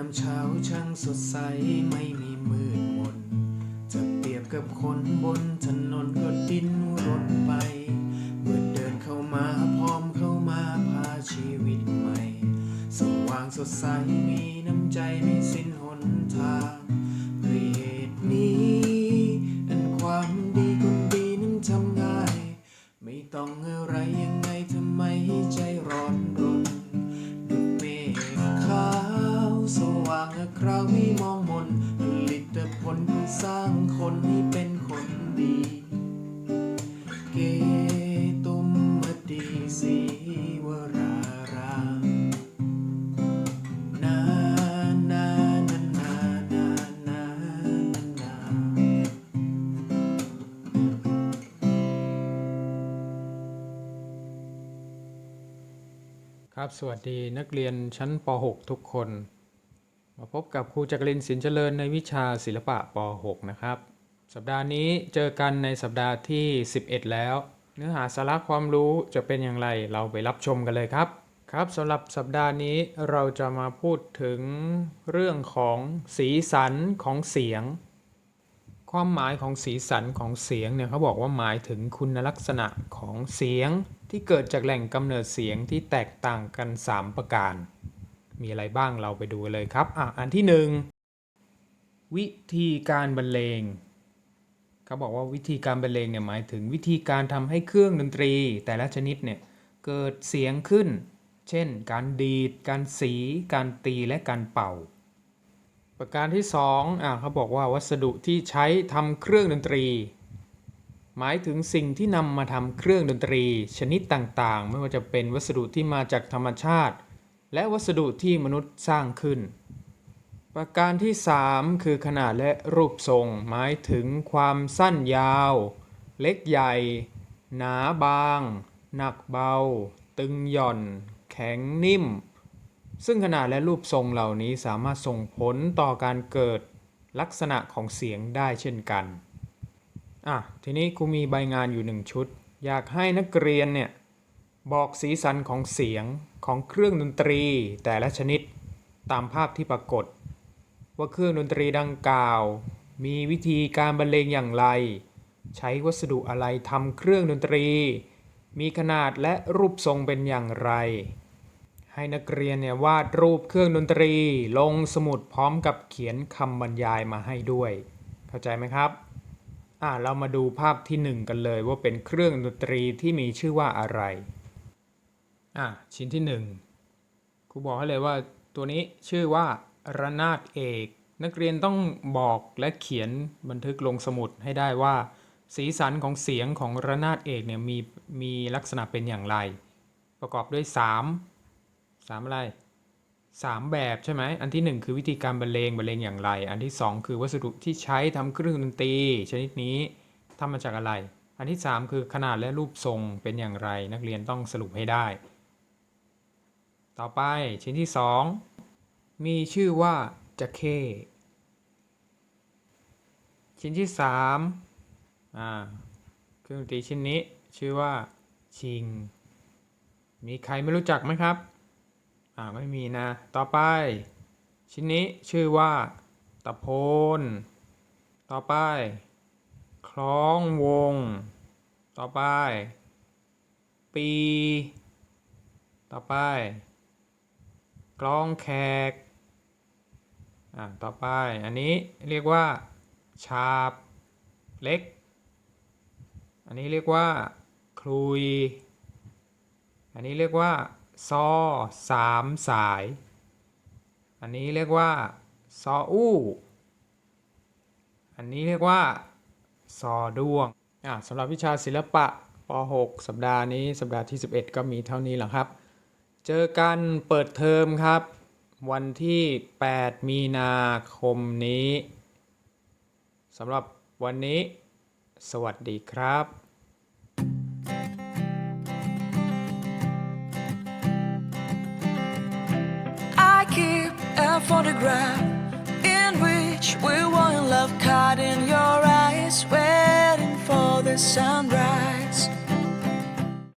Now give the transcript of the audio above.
ามเช้าช่างสดใสไม่มีมืดมน จะเปรียบกับคนบนถนนก็ดิ้นรนไป เมื่อเดินเข้ามาพร้อมเข้ามาพาชีวิตใหม่ สว่างสดใสมีน้ำใจไม่สิ้นหนทาง สว่างคราวไม่มองมนผลิตผลสร้างคนให้เป็นคนดี เกตุมมดีสีวรารามนานานานานานานาครับสวัสดีนักเรียนชั้นป .6 ทุกคน มาพบกับครูจักรินสินเจริญในวิชาศิลปะป .6 นะครับ สัปดาห์นี้เจอกันในสัปดาห์ที่ 11 แล้ว เนื้อหาสาระความรู้จะเป็นอย่างไรเราไปรับชมกันเลยครับ ครับสำหรับสัปดาห์นี้เราจะมาพูดถึงเรื่องของสีสันของเสียง ความหมายของสีสันของเสียงเนี่ยเขาบอกว่าหมายถึงคุณลักษณะของเสียงที่เกิดจากแหล่งกำเนิดเสียงที่แตกต่างกัน 3 ประการ มีอะไรบ้างเราไปดูกันเลยครับอะอันที่หนึ่งวิธีการบรรเลงเขาบอกว่าวิธีการบรรเลงเนี่ยหมายถึงวิธีการทำให้เครื่องดนตรี แต่ละชนิดเนี่ยเกิดเสียงขึ้น เช่น การดีด การสี การตีและการเป่า ประการที่ 2อะเขาบอกว่าวัสดุที่ใช้ทำเครื่องดนตรี หมายถึงสิ่งที่นำมาทำเครื่องดนตรี ชนิดต่างๆ ไม่ว่าจะเป็นวัสดุที่มาจากธรรมชาติ และวัสดุที่มนุษย์สร้างขึ้น ประการที่ 3 คือขนาดและรูปทรงหมายถึงความสั้นยาว เล็กใหญ่ หนาบาง หนักเบา ตึงหย่อน แข็งนิ่ม ซึ่งขนาดและรูปทรงเหล่านี้สามารถส่งผลต่อการเกิดลักษณะของเสียงได้เช่นกัน อะ ทีนี้ครูมีใบงานอยู่หนึ่งชุด อยากให้นักเรียนเนี่ย บอกสีสันของเสียงของเครื่องดนตรีแต่ละชนิดตามภาพที่ปรากฏ ว่าเครื่องดนตรีดังกล่าว มีวิธีการบรรเลงอย่างไร ใช้วัสดุอะไรทำเครื่องดนตรี มีขนาดและรูปทรงเป็นอย่างไร ให้นักเรียนเนี่ยวาดรูปเครื่องดนตรี ลงสมุดพร้อมกับเขียนคำบรรยายมาให้ด้วย เข้าใจไหมครับอ่าเรามาดูภาพที่หนึ่งกันเลยว่าเป็นเครื่องดนตรีที่มีชื่อว่าอะไร อะชิ้นที่หนึ่งครูบอกให้เลยว่าตัวนี้ชื่อว่าระนาดเอก นักเรียนต้องบอกและเขียนบันทึกลงสมุดให้ได้ว่า สีสันของเสียงของระนาดเอกเนี่ยมีมีลักษณะเป็นอย่างไร ประกอบด้วย 3 3 อะไร 3 แบบใช่ไหมอันที่ 1 คือวิธีการบรรเลงบรรเลงอย่างไร อันที่ 2 คือวัสดุที่ใช้ทำเครื่องดนตรีชนิดนี้ทำมาจากอะไร อันที่ 3 คือขนาดและรูปทรงเป็นอย่างไร นักเรียนต้องสรุปให้ได้ ต่อไปชิ้นที่ 2 มีชื่อว่าจะเข้ชิ้นที่3อ่าเครื่องดนตรีชิ้นนี้ชื่อว่าชิง มีใครไม่รู้จักไหมครับ อ่าไม่มีนะ ต่อไป ชิ้นนี้ชื่อว่าตะโพน ต่อไป คล้องวง ต่อไป ปี ต่อไป กลองแขก อ่า ต่อไป อันนี้เรียกว่า ชาบเล็ก อันนี้เรียกว่าคลุย อันนี้เรียกว่า ซอสามสาย อันนี้เรียกว่า ซออู้ อันนี้เรียกว่า ซอด้วง อะสำหรับวิชาศิลปะป .6 สัปดาห์นี้สัปดาห์ที่ 11 ก็มีเท่านี้แหละครับ เจอกันเปิดเทอมครับ วันที่ 8 มีนาคมนี้สำหรับวันนี้ สวัสดีครับ I keep